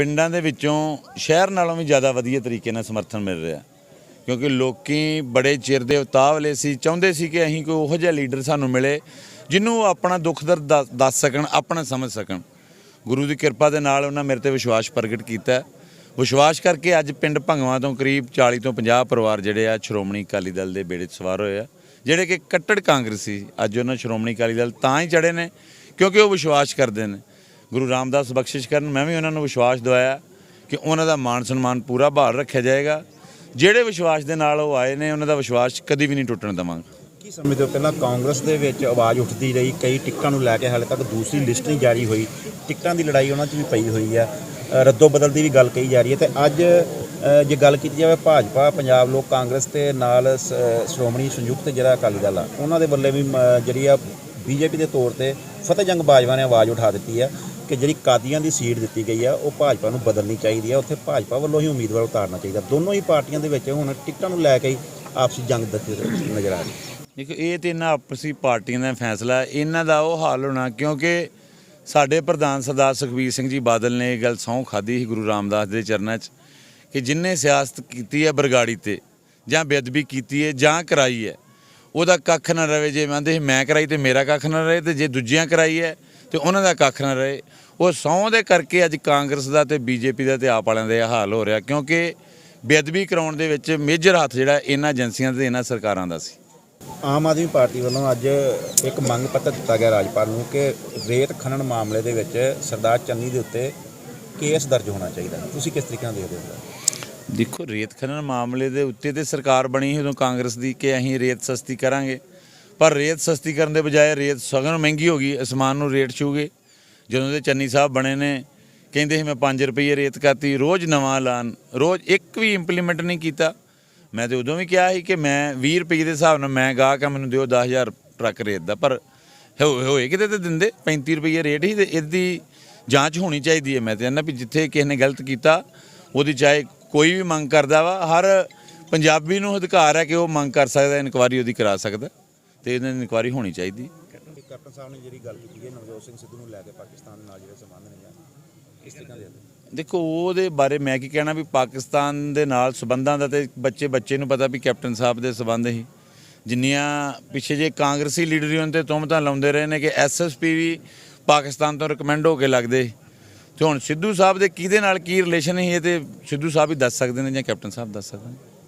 ਪਿੰਡਾਂ ਦੇ ਵਿੱਚੋਂ ਸ਼ਹਿਰ ਨਾਲੋਂ ਵੀ ਜ਼ਿਆਦਾ ਵਧੀਆ ਤਰੀਕੇ ਨਾਲ ਸਮਰਥਨ ਮਿਲ ਰਿਹਾ। ਕਿਉਂਕਿ ਲੋਕੀ ਬੜੇ ਚਿਰ ਦੇ ਉਤਾਵਲੇ ਸੀ, ਚਾਹੁੰਦੇ ਸੀ ਕਿ ਅਸੀਂ ਕੋਈ ਉਹੋ ਜਿਹਾ ਲੀਡਰ ਸਾਨੂੰ ਮਿਲੇ, ਜਿਹਨੂੰ ਉਹ ਆਪਣਾ ਦੁੱਖ ਦਰਦ ਦੱਸ- ਦੱਸ ਸਕਣ, ਆਪਣਾ ਸਮਝ ਸਕਣ। ਗੁਰੂ ਦੀ ਕਿਰਪਾ ਦੇ ਨਾਲ ਉਹਨਾਂ ਮੇਰੇ ਤੇ ਵਿਸ਼ਵਾਸ ਪ੍ਰਗਟ ਕੀਤਾ। ਵਿਸ਼ਵਾਸ ਕਰਕੇ ਅੱਜ ਪਿੰਡ ਭੰਗਵਾ ਤੋਂ ਕਰੀਬ 40 ਤੋਂ 50 ਪਰਿਵਾਰ ਜਿਹੜੇ ਆ, ਸ਼੍ਰੋਮਣੀ ਅਕਾਲੀ ਦਲ ਦੇ ਬੇੜੇ 'ਚ ਸਵਾਰ ਹੋਏ ਆ। ਜਿਹੜੇ ਕਿ ਕੱਟੜ ਕਾਂਗਰਸੀ ਅੱਜ ਉਹਨਾਂ ਸ਼੍ਰੋਮਣੀ ਅਕਾਲੀ ਦਲ ਤਾਂ ਹੀ ਚੜੇ ਨੇ, ਕਿਉਂਕਿ ਉਹ ਵਿਸ਼ਵਾਸ ਕਰਦੇ ਨੇ। ਗੁਰੂ ਰਾਮਦਾਸ ਬਖਸ਼ਿਸ਼ ਕਰਨ ਮੈਂ ਵੀ ਉਹਨਾਂ ਨੂੰ ਵਿਸ਼ਵਾਸ ਦਵਾਇਆ ਕਿ ਉਹਨਾਂ ਦਾ ਮਾਣ ਸਨਮਾਨ ਪੂਰਾ ਬਹਾਲ ਰੱਖਿਆ ਜਾਏਗਾ। ਜਿਹੜੇ ਵਿਸ਼ਵਾਸ ਦੇ ਨਾਲ ਉਹ ਆਏ ਨੇ ਉਹਨਾਂ ਦਾ ਵਿਸ਼ਵਾਸ ਕਦੀ ਵੀ ਨਹੀਂ ਟੁੱਟਣ ਦੇਵਾਂਗੇ। ਕੀ ਸਮੇਂ ਤੋਂ ਪਹਿਲਾਂ ਕਾਂਗਰਸ ਦੇ ਵਿੱਚ ਆਵਾਜ਼ ਉੱਠਦੀ ਰਹੀ ਕਈ ਟਿਕਟਾਂ ਨੂੰ ਲੈ ਕੇ ਹਾਲੇ ਤੱਕ ਦੂਸਰੀ ਲਿਸਟ ਨਹੀਂ ਜਾਰੀ ਹੋਈ। ਟਿਕਟਾਂ ਦੀ ਲੜਾਈ ਉਹਨਾਂ 'ਚ ਵੀ ਪਈ ਹੋਈ ਆ। ਰੱਦੋ ਬਦਲ ਦੀ ਵੀ ਗੱਲ ਕਹੀ ਜਾ ਰਹੀ ਹੈ ਤੇ ਅੱਜ ਜੇ ਗੱਲ ਕੀਤੀ ਜਾਵੇ ਭਾਜਪਾ ਪੰਜਾਬ ਲੋਕ ਕਾਂਗਰਸ ਤੇ ਨਾਲ ਸ- ਸ਼੍ਰੋਮਣੀ ਸੰਯੁਕਤ ਜਿਹੜਾ ਅਕਾਲੀ ਦਲ ਆ ਉਹਨਾਂ ਦੇ ਵੱਲੇ ਵੀ ਮ, ਜਿਹੜੀ ਆ ਬੀਜੇਪੀ ਦੇ ਤੌਰ ਤੇ ਫਤਿਹ ਜੰਗ ਬਾਜਵਾ ਨੇ ਆਵਾਜ਼ ਉਠਾ ਦਿੱਤੀ ਆ। ਕਿ ਜਿਹੜੀ ਕਾਦੀਆਂ ਦੀ ਸੀਟ ਦਿੱਤੀ ਗਈ ਆ, ਉਹ ਭਾਜਪਾ ਨੂੰ ਬਦਲਣੀ ਚਾਹੀਦੀ ਆ। ਉੱਥੇ ਭਾਜਪਾ ਵੱਲੋਂ ਹੀ ਉਮੀਦਵਾਰ ਉਤਾਰਨਾ ਚਾਹੀਦਾ। ਦੋਨੋਂ ਹੀ ਪਾਰਟੀਆਂ ਦੇ ਵਿੱਚ ਹੁਣ ਟਿਕਟਾਂ ਨੂੰ ਲੈ ਕੇ ਹੀ ਆਪਸੀ ਜੰਗ ਦੱਸੀ ਨਜ਼ਰ ਆ ਰਹੀ ਦੇਖੋ, ਇਹ ਤੇ ਇਹਨਾਂ ਆਪਸੀ ਪਾਰਟੀਆਂ ਦਾ ਫੈਸਲਾ ਇਹਨਾਂ ਦਾ ਉਹ ਹਾਲ ਹੋਣਾ, ਕਿਉਂਕਿ ਸਾਡੇ ਪ੍ਰਧਾਨ ਸਰਦਾਰ ਸੁਖਬੀਰ ਸਿੰਘ ਜੀ ਬਾਦਲ ਨੇ ਇਹ ਗੱਲ ਸਹੁੰ ਖਾਦੀ ਸੀ ਗੁਰੂ ਰਾਮਦਾਸ ਦੇ ਚਰਨਾਂ 'ਚ, ਕਿ ਜਿਨਨੇ ਸਿਆਸਤ ਕੀਤੀ ਹੈ ਬਰਗਾੜੀ ਤੇ, ਜਾਂ ਬੇਅਦਬੀ ਕੀਤੀ ਹੈ, ਜਾਂ ਕਰਾਈ ਹੈ, ਉਹਦਾ ਕੱਖ ਨਾ ਰਵੇ। ਜੇ ਮੰਨਦੇ ਮੈਂ ਕਰਾਈ ਤੇ ਮੇਰਾ ਕੱਖ ਨਾ ਰਹੇ ਤੇ ਜੇ ਦੂਜਿਆਂ ਕਰਾਈ ਹੈ ਤੇ ਉਹਨਾਂ ਦਾ ਕੱਖ ਨਾ ਰਹੇ। ਉਹ ਸਹੁੰ ਦੇ ਕਰਕੇ ਅੱਜ ਕਾਂਗਰਸ ਦਾ ਤੇ ਬੀਜੇਪੀ ਦਾ ਤੇ ਆਪ ਵਾਲਿਆਂ ਦਾ ਇਹ ਹਾਲ ਹੋ ਰਿਹਾ ਕਿਉਂਕਿ ਬੇਅਦਬੀ ਕਰਾਉਣ ਦੇ ਵਿੱਚ ਮੇਜਰ ਹੱਥ ਜਿਹੜਾ ਇਹਨਾਂ ਏਜੰਸੀਆਂ ਤੇ ਇਹਨਾਂ ਸਰਕਾਰਾਂ ਦਾ ਸੀ। ਆਮ ਆਦਮੀ ਪਾਰਟੀ ਵੱਲੋਂ ਅੱਜ ਇੱਕ ਮੰਗ ਪੱਤਰ ਦਿੱਤਾ ਗਿਆ ਰਾਜਪਾਲ ਨੂੰ ਕਿ ਰੇਤ ਖਨਨ ਮਾਮਲੇ ਦੇ ਵਿੱਚ ਸਰਦਾਰ ਚੰਨੀ ਦੇ ਉੱਤੇ ਕੇਸ ਦਰਜ ਹੋਣਾ ਚਾਹੀਦਾ ਤੁਸੀਂ ਕਿਸ ਤਰੀਕੇ ਨਾਲ ਦੇਖਦੇ ਹੋ ਦੇਖੋ ਰੇਤ ਖਨਨ ਮਾਮਲੇ ਦੇ ਉੱਤੇ ਤੇ ਸਰਕਾਰ ਬਣੀ ਸੀ ਉਦੋਂ ਕਾਂਗਰਸ ਦੀ ਕਿ ਅਸੀਂ ਰੇਤ ਸਸਤੀ ਕਰਾਂਗੇ। ਪਰ ਰੇਤ ਸਸਤੀ ਕਰਨ ਦੇ ਬਜਾਏ ਰੇਤ ਸਗਨ ਮਹਿੰਗੀ ਹੋ ਗਈ ਅਸਮਾਨ ਨੂੰ ਰੇਟ ਛੂਗੇ। ਜਦੋਂ ਦੇ ਚੰਨੀ ਸਾਹਿਬ ਬਣੇ ਨੇ, ਕਹਿੰਦੇ ਸੀ, ਮੈਂ 5 ਰੁਪਏ ਰੇਤ ਕਰਤੀ ਰੋਜ਼ ਨਵਾਂ ਐਲਾਨ, ਰੋਜ਼ ਇੱਕ ਵੀ ਇੰਪਲੀਮੈਂਟ ਨਹੀਂ ਕੀਤਾ। ਮੈਂ ਤੇ ਉਦੋਂ ਵੀ ਕਿਹਾ ਸੀ ਕਿ ਮੈਂ 20 ਰੁਪਏ ਦੇ ਹਿਸਾਬ ਨਾਲ ਮੈਂ ਗਾਹਕ ਆ ਮੈਨੂੰ ਦਿਓ 10000 ਟਰੱਕ ਰੇਤ ਦਾ, ਪਰ ਹੋਏ ਕਿਤੇ ਤੇ ਦਿੰਦੇ 35 ਰੁਪਏ ਰੇਟ ਹੀ ਤੇ ਇਹਦੀ ਜਾਂਚ ਹੋਣੀ ਚਾਹੀਦੀ ਹੈ। ਮੈਂ ਤੇ ਕਹਿੰਦਾ ਵੀ ਜਿੱਥੇ ਕਿਸੇ ਨੇ ਗਲਤ ਕੀਤਾ, ਉਹਦੀ ਚਾਹੇ ਕੋਈ ਵੀ ਮੰਗ ਕਰਦਾ ਵਾ, ਹਰ ਪੰਜਾਬੀ ਨੂੰ ਅਧਿਕਾਰ ਹੈ ਕਿ ਉਹ ਮੰਗ ਕਰ ਸਕਦਾ, ਇਨਕੁਆਰੀ ਉਹਦੀ ਕਰਾ ਸਕਦਾ। ਤੇ ਇਹਨਾਂ ਦੀ ਇਨਕੁਆਰੀ ਹੋਣੀ ਚਾਹੀਦੀ ਕੈਪਟਨ ਸਾਹਿਬ ਨੇ ਜਿਹੜੀ ਗੱਲ ਕੀਤੀ ਹੈ ਨਵਜੋਤ ਸਿੰਘ ਸਿੱਧੂ ਨੂੰ ਲੈ ਕੇ ਪਾਕਿਸਤਾਨ ਦੇ ਨਾਲ ਜਿਹੜੇ ਸੰਬੰਧ ਨੇ ਜਾਂ ਇਸ ਤਰੀਕੇ ਨਾਲ ਦੇਖਦੇ ਹੋ? ਦੇਖੋ ਉਹਦੇ ਬਾਰੇ ਮੈਂ ਕੀ ਕਹਿਣਾ ਵੀ ਪਾਕਿਸਤਾਨ ਦੇ ਨਾਲ ਸਬੰਧਾਂ ਦਾ ਤੇ ਬੱਚੇ ਬੱਚੇ ਨੂੰ ਪਤਾ ਵੀ ਕੈਪਟਨ ਸਾਹਿਬ ਦੇ ਸਬੰਧ ਹੀ ਜਿੰਨੀਆਂ ਪਿੱਛੇ ਜੇ ਕਾਂਗਰਸੀ ਲੀਡਰ ਉਹਨਾਂ ਤੇ ਤੁਹਮਤਾਂ ਲਾਉਂਦੇ ਰਹੇ ਨੇ ਕਿ ਐਸਐਸਪੀ ਵੀ ਪਾਕਿਸਤਾਨ ਤੋਂ ਰეკਮੈਂਡ ਹੋ ਕੇ ਲੱਗਦੇ। ਤੇ ਹੁਣ ਸਿੱਧੂ ਸਾਹਿਬ ਦੇ ਕਿਹਦੇ ਨਾਲ ਕੀ ਰਿਲੇਸ਼ਨ ਹੈ ਇਹ ਤੇ ਸਿੱਧੂ ਸਾਹਿਬ ਹੀ ਦੱਸ ਸਕਦੇ ਨੇ ਜਾਂ ਕੈਪਟਨ ਸਾਹਿਬ ਦੱਸ ਸਕਦੇ ਨੇ